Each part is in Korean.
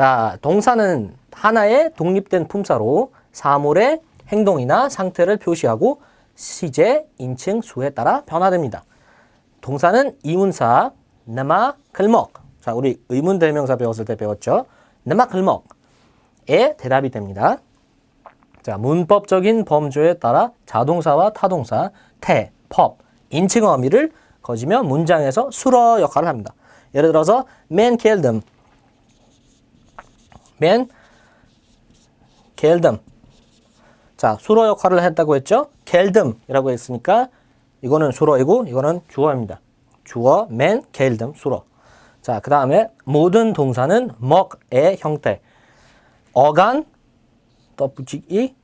자, 동사는 하나의 독립된 품사로 사물의 행동이나 상태를 표시하고 시제, 인칭, 수에 따라 변화됩니다. 동사는 이문사 나마 글먹. 자, 우리 의문 대명사 배웠을 때 배웠죠. 나마 글먹에 대답이 됩니다. 자, 문법적인 범주에 따라 자동사와 타동사, 태, 법, 인칭어 의미를 거지며 문장에서 수러 역할을 합니다. 예를 들어서 man killed them. Killed them. 자, 수러 역할을 했다고 했죠? them이라고 했으니까 이거는 수러이고 이거는 주어입니다. 주어 killed them 수러. 자, 그다음에 모든 동사는 먹의 형태. 어간 덧붙이기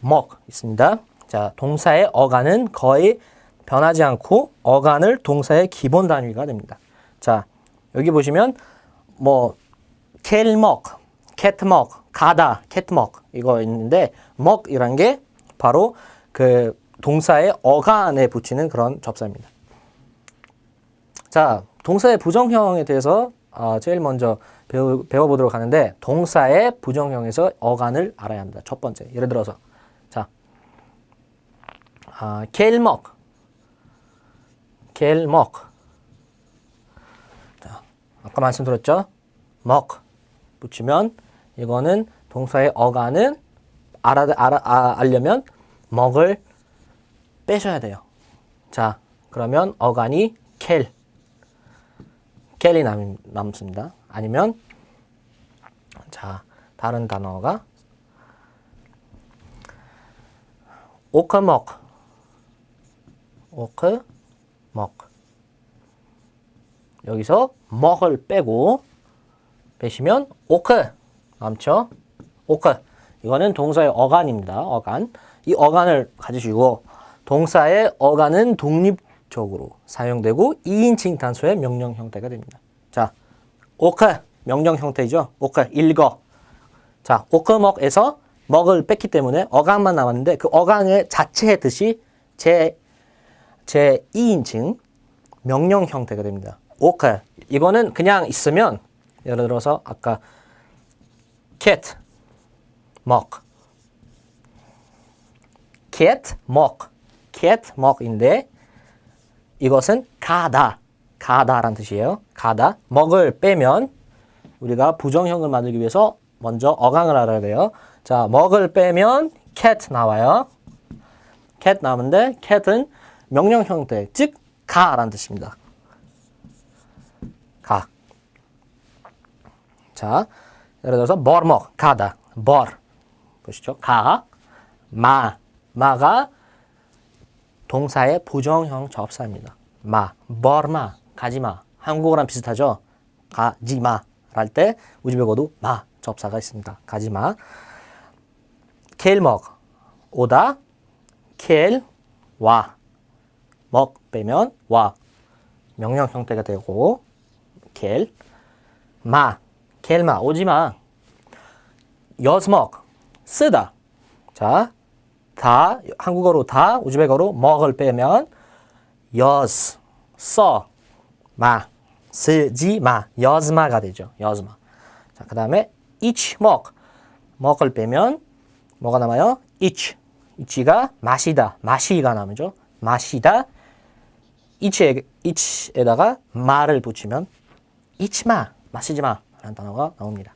먹 있습니다. 자, 동사의 어간은 거의 변하지 않고 어간을 동사의 기본 단위가 됩니다. 자, 여기 보시면 뭐 켈먹, 캣먹, 가다, 캣먹 이거 있는데 먹 이란 게 바로 그 동사의 어간에 붙이는 그런 접사입니다. 자, 동사의 부정형에 대해서 어, 제일 먼저 배우, 배워보도록 하는데 동사의 부정형에서 어간을 알아야 합니다. 첫 번째, 예를 들어서 자, 아, 켈먹, 켈먹. 자, 아까 말씀드렸죠? 먹 붙이면 이거는 동사의 어간은 알아, 알아, 아, 알려면 먹을 빼셔야 돼요. 자, 그러면 어간이 켈. 켈이 남, 남습니다. 아니면 자 다른 단어가 오크먹 오크먹 여기서 먹을 빼고 빼시면 오크 남죠 오크 이거는 동사의 어간입니다 어간 이 어간을 가지시고 동사의 어간은 독립적으로 사용되고 2인칭 단수의 명령 형태가 됩니다 자 오크 명령 형태이죠. 오크 읽어. 자, 오크먹에서 먹을 뺐기 때문에 어간만 남았는데 그 어간의 자체의 뜻이 제, 제 2인칭 명령 형태가 됩니다. 오크. 이거는 그냥 있으면 예를 들어서 아까 cat 먹 cat 먹 cat 먹인데 이것은 가다 가다라는 뜻이에요. 가다. 먹을 빼면 우리가 부정형을 만들기 위해서 먼저 어강을 알아야 돼요. 자, 먹을 빼면 cat 나와요. cat 나오는데 cat은 명령 형태, 즉 가라는 뜻입니다. 가. 자, 예를 들어서 뭘 먹, 가다. 뭘. 보시죠. 가. 마. 마가 동사의 부정형 접사입니다. 마. 뭘마. 가지마. 한국어랑 비슷하죠? 가지마. 할때 우즈베거도 마 접사가 있습니다. 가지마. 켈 먹. 오다. 켈 와. 먹 빼면 와. 명령 형태가 되고 켈 마. 켈마 오지마. 여스먹. 쓰다. 자, 다 한국어로 다 우즈베거로 먹을 빼면 여스 써 마, 쓰지 마, 여즈마가 되죠. 여즈마. 자, 그 다음에 each 먹, 먹을 빼면 뭐가 남아요? each. each가 마시다, 마시가 남죠. 마시다. each에, each에다가 마를 붙이면 each 마, 마시지 마 라는 단어가 나옵니다.